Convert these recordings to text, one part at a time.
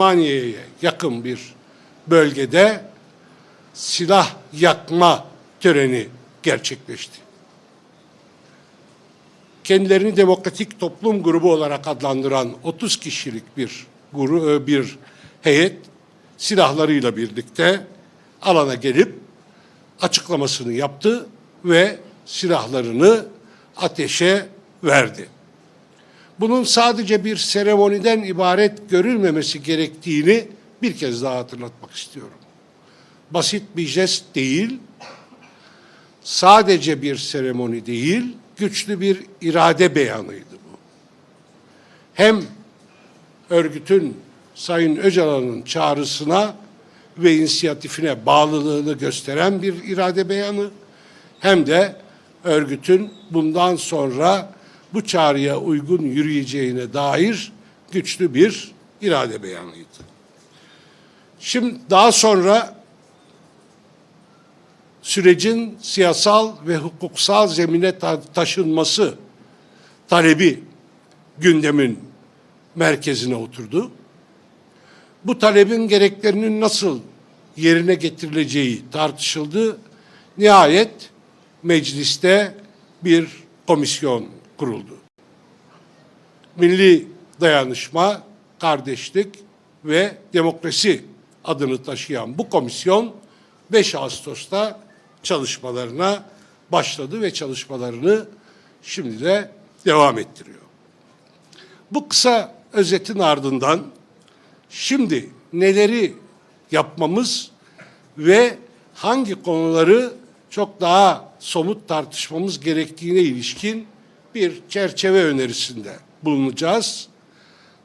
Osmaniye'ye yakın bir bölgede silah yakma töreni gerçekleşti. Kendilerini demokratik toplum grubu olarak adlandıran 30 kişilik bir guru, bir heyet silahlarıyla birlikte alana gelip açıklamasını yaptı ve silahlarını ateşe verdi. Bunun sadece bir seremoniden ibaret görülmemesi gerektiğini bir kez daha hatırlatmak istiyorum. Basit bir jest değil, sadece bir seremoni değil, güçlü bir irade beyanıydı bu. Hem örgütün Sayın Öcalan'ın çağrısına ve inisiyatifine bağlılığını gösteren bir irade beyanı, hem de örgütün bundan sonra bu çağrıya uygun yürüyeceğine dair güçlü bir irade beyanıydı. Şimdi daha sonra sürecin siyasal ve hukuksal zemine ta- taşınması talebi gündemin merkezine oturdu. Bu talebin gereklerinin nasıl yerine getirileceği tartışıldı. Nihayet mecliste bir komisyon kuruldu. Milli Dayanışma, Kardeşlik ve Demokrasi adını taşıyan bu komisyon 5 Ağustos'ta çalışmalarına başladı ve çalışmalarını şimdi de devam ettiriyor. Bu kısa özetin ardından şimdi neleri yapmamız ve hangi konuları çok daha somut tartışmamız gerektiğine ilişkin bir çerçeve önerisinde bulunacağız.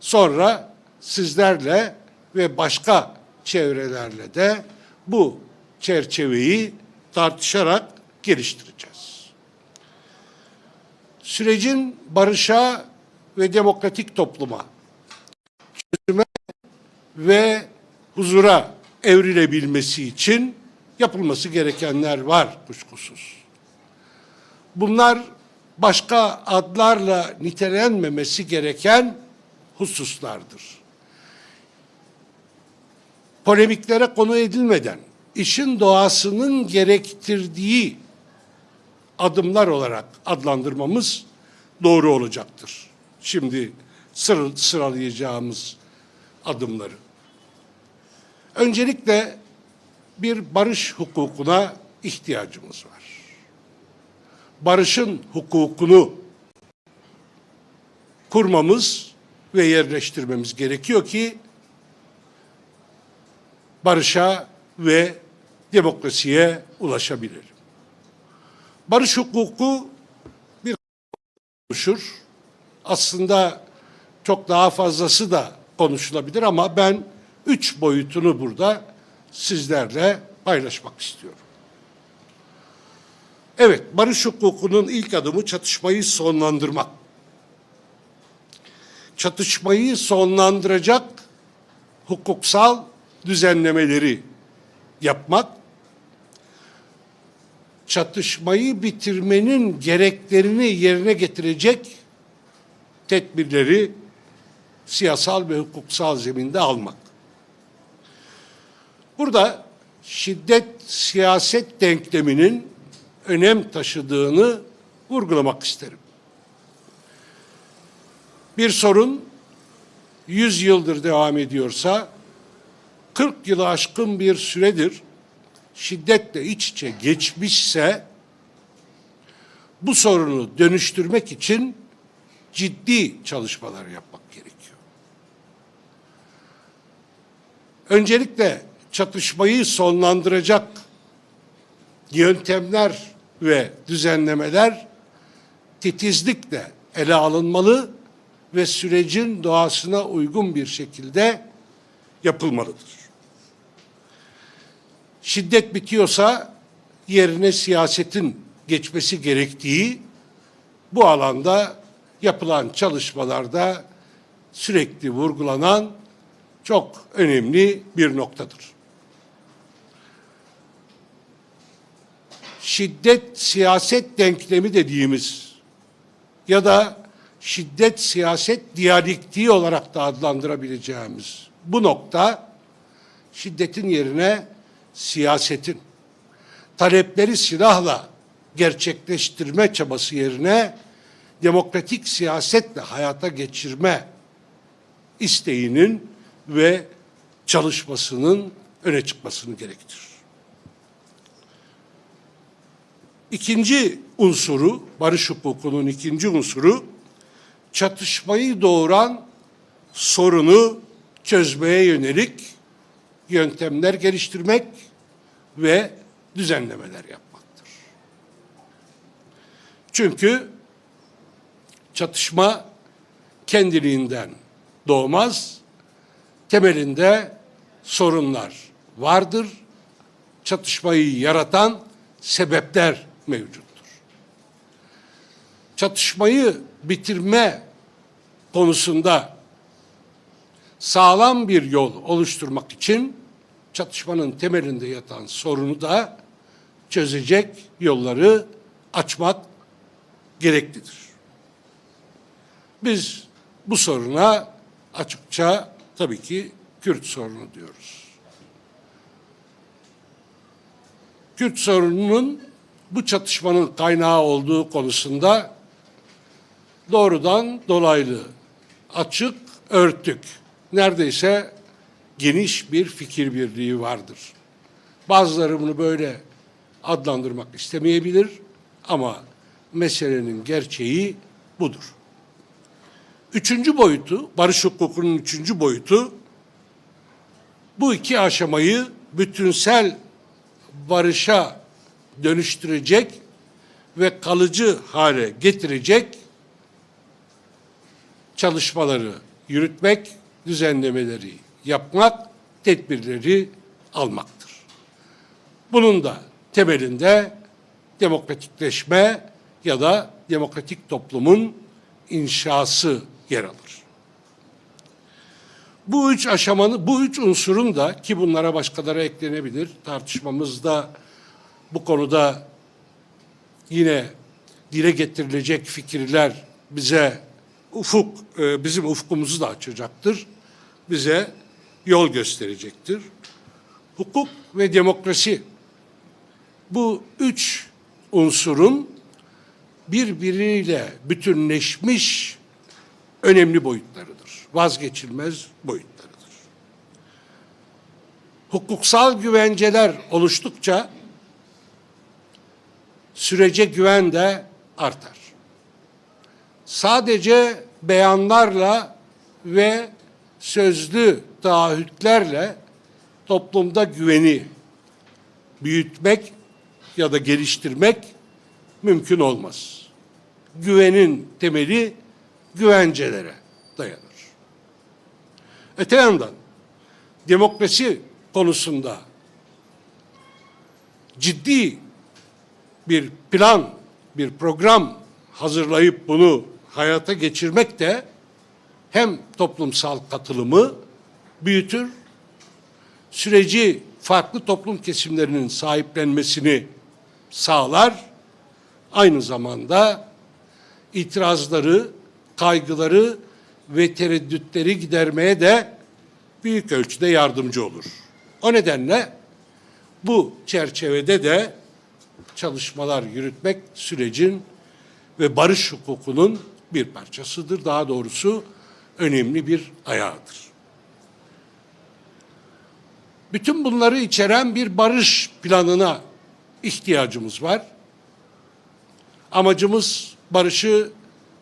Sonra sizlerle ve başka çevrelerle de bu çerçeveyi tartışarak geliştireceğiz. Sürecin barışa ve demokratik topluma, çözüme ve huzura evrilebilmesi için yapılması gerekenler var kuşkusuz. Bunlar başka adlarla nitelenmemesi gereken hususlardır. Polemiklere konu edilmeden işin doğasının gerektirdiği adımlar olarak adlandırmamız doğru olacaktır. Şimdi sır, sıralayacağımız adımları. Öncelikle bir barış hukukuna ihtiyacımız var. Barışın hukukunu kurmamız ve yerleştirmemiz gerekiyor ki barışa ve demokrasiye ulaşabilelim. Barış hukuku bir konuşur. Aslında çok daha fazlası da konuşulabilir ama ben üç boyutunu burada sizlerle paylaşmak istiyorum. Evet, barış hukukunun ilk adımı çatışmayı sonlandırmak. Çatışmayı sonlandıracak hukuksal düzenlemeleri yapmak, çatışmayı bitirmenin gereklerini yerine getirecek tedbirleri siyasal ve hukuksal zeminde almak. Burada şiddet siyaset denkleminin önem taşıdığını vurgulamak isterim. Bir sorun 100 yıldır devam ediyorsa 40 yılı aşkın bir süredir şiddetle iç içe geçmişse bu sorunu dönüştürmek için ciddi çalışmalar yapmak gerekiyor. Öncelikle çatışmayı sonlandıracak yöntemler ve düzenlemeler titizlikle ele alınmalı ve sürecin doğasına uygun bir şekilde yapılmalıdır. Şiddet bitiyorsa yerine siyasetin geçmesi gerektiği bu alanda yapılan çalışmalarda sürekli vurgulanan çok önemli bir noktadır. Şiddet siyaset denklemi dediğimiz ya da şiddet siyaset diyalektiği olarak da adlandırabileceğimiz bu nokta şiddetin yerine siyasetin, talepleri silahla gerçekleştirme çabası yerine demokratik siyasetle hayata geçirme isteğinin ve çalışmasının öne çıkmasını gerektirir. İkinci unsuru, barış hukukunun ikinci unsuru, çatışmayı doğuran sorunu çözmeye yönelik yöntemler geliştirmek ve düzenlemeler yapmaktır. Çünkü çatışma kendiliğinden doğmaz, temelinde sorunlar vardır. Çatışmayı yaratan sebepler mevcuttur. Çatışmayı bitirme konusunda sağlam bir yol oluşturmak için çatışmanın temelinde yatan sorunu da çözecek yolları açmak gereklidir. Biz bu soruna açıkça tabii ki Kürt sorunu diyoruz. Kürt sorununun bu çatışmanın kaynağı olduğu konusunda doğrudan dolaylı, açık, örtük, neredeyse geniş bir fikir birliği vardır. Bazıları bunu böyle adlandırmak istemeyebilir ama meselenin gerçeği budur. Üçüncü boyutu, barış hukukunun üçüncü boyutu, bu iki aşamayı bütünsel barışa dönüştürecek ve kalıcı hale getirecek çalışmaları yürütmek, düzenlemeleri yapmak, tedbirleri almaktır. Bunun da temelinde demokratikleşme ya da demokratik toplumun inşası yer alır. Bu üç aşamanın, bu üç unsurun da ki bunlara başkaları eklenebilir. Tartışmamızda bu konuda yine dile getirilecek fikirler bize ufuk, e, bizim ufkumuzu da açacaktır. Bize yol gösterecektir. Hukuk ve demokrasi bu üç unsurun birbiriyle bütünleşmiş önemli boyutlarıdır. Vazgeçilmez boyutlarıdır. Hukuksal güvenceler oluştukça sürece güven de artar. Sadece beyanlarla ve sözlü taahhütlerle toplumda güveni büyütmek ya da geliştirmek mümkün olmaz. Güvenin temeli güvencelere dayanır. Öte yandan demokrasi konusunda ciddi bir plan, bir program hazırlayıp bunu hayata geçirmek de hem toplumsal katılımı büyütür, süreci farklı toplum kesimlerinin sahiplenmesini sağlar, aynı zamanda itirazları, kaygıları ve tereddütleri gidermeye de büyük ölçüde yardımcı olur. O nedenle bu çerçevede de çalışmalar yürütmek sürecin ve barış hukukunun bir parçasıdır. Daha doğrusu önemli bir ayağıdır. Bütün bunları içeren bir barış planına ihtiyacımız var. Amacımız barışı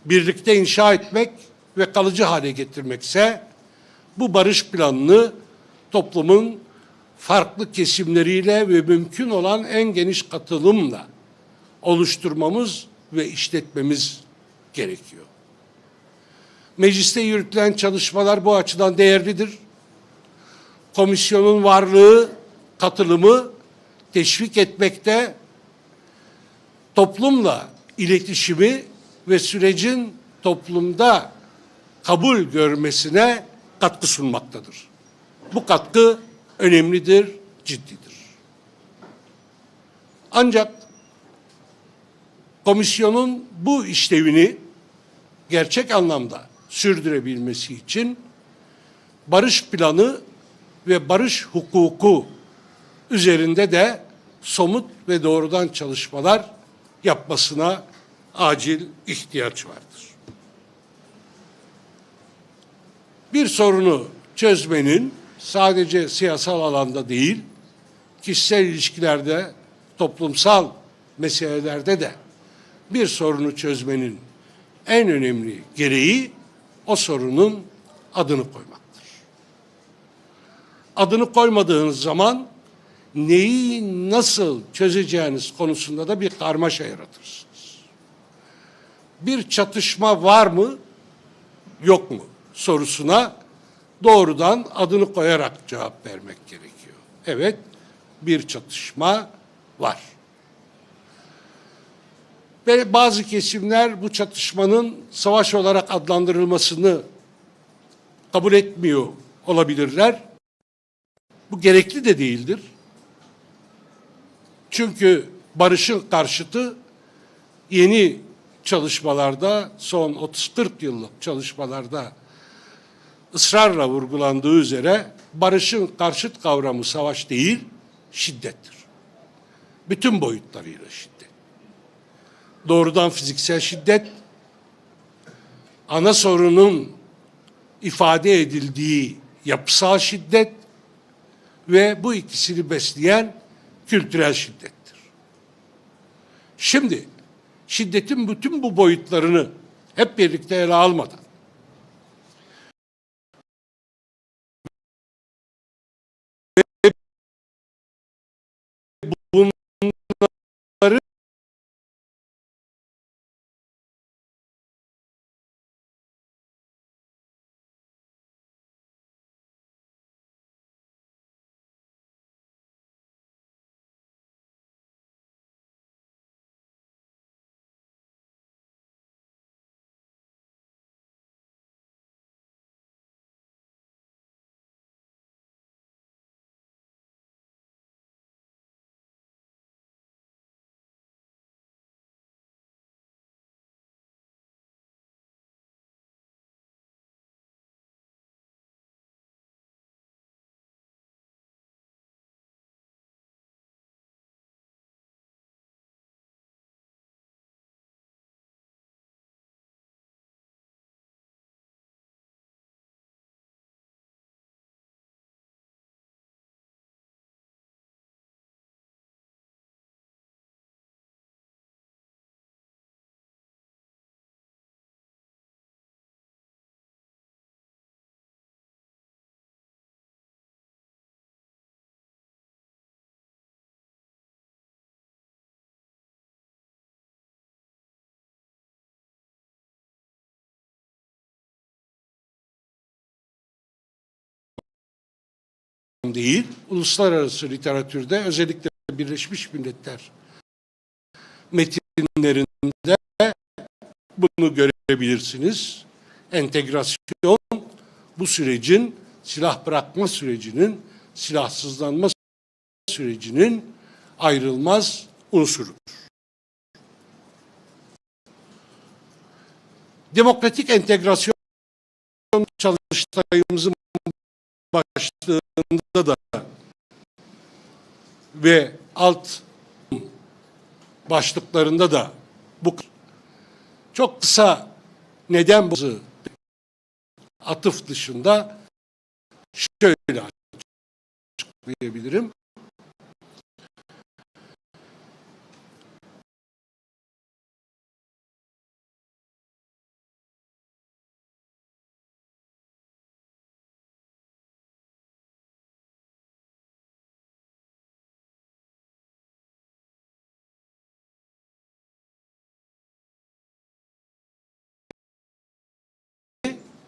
birlikte inşa etmek ve kalıcı hale getirmekse bu barış planını toplumun farklı kesimleriyle ve mümkün olan en geniş katılımla oluşturmamız ve işletmemiz gerekiyor. Mecliste yürütülen çalışmalar bu açıdan değerlidir. Komisyonun varlığı, katılımı teşvik etmekte, toplumla iletişimi ve sürecin toplumda kabul görmesine katkı sunmaktadır. Bu katkı önemlidir, ciddidir. Ancak komisyonun bu işlevini gerçek anlamda sürdürebilmesi için barış planı ve barış hukuku üzerinde de somut ve doğrudan çalışmalar yapmasına acil ihtiyaç vardır. Bir sorunu çözmenin sadece siyasal alanda değil, kişisel ilişkilerde, toplumsal meselelerde de bir sorunu çözmenin en önemli gereği o sorunun adını koymaktır. Adını koymadığınız zaman neyi nasıl çözeceğiniz konusunda da bir karmaşa yaratırsınız. Bir çatışma var mı, yok mu sorusuna doğrudan adını koyarak cevap vermek gerekiyor. Evet, bir çatışma var. Ve bazı kesimler bu çatışmanın savaş olarak adlandırılmasını kabul etmiyor olabilirler. Bu gerekli de değildir. Çünkü barışın karşıtı yeni çalışmalarda son 30-40 yıllık çalışmalarda ısrarla vurgulandığı üzere barışın karşıt kavramı savaş değil, şiddettir. Bütün boyutlarıyla şiddet. Doğrudan fiziksel şiddet, ana sorunun ifade edildiği yapısal şiddet ve bu ikisini besleyen kültürel şiddettir. Şimdi şiddetin bütün bu boyutlarını hep birlikte ele almadan değil, uluslararası literatürde özellikle Birleşmiş Milletler metinlerinde bunu görebilirsiniz. Entegrasyon bu sürecin silah bırakma sürecinin, silahsızlanma sürecinin ayrılmaz unsurudur. Demokratik entegrasyon çalıştayımızın başlığında da ve alt başlıklarında da bu çok kısa neden bu atıf dışında şöyle açıklayabilirim.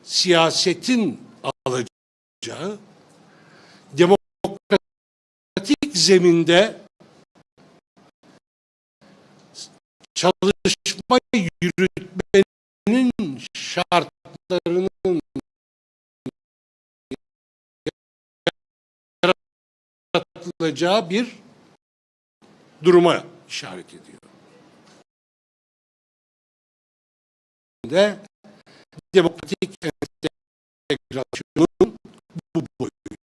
Siyasetin alacağı demokratik zeminde çalışma yürütmenin şartlarının yaratılacağı bir duruma işaret ediyor. De demokratik entegrasyonun bu boyutu.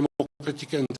demokratik entegrasyonun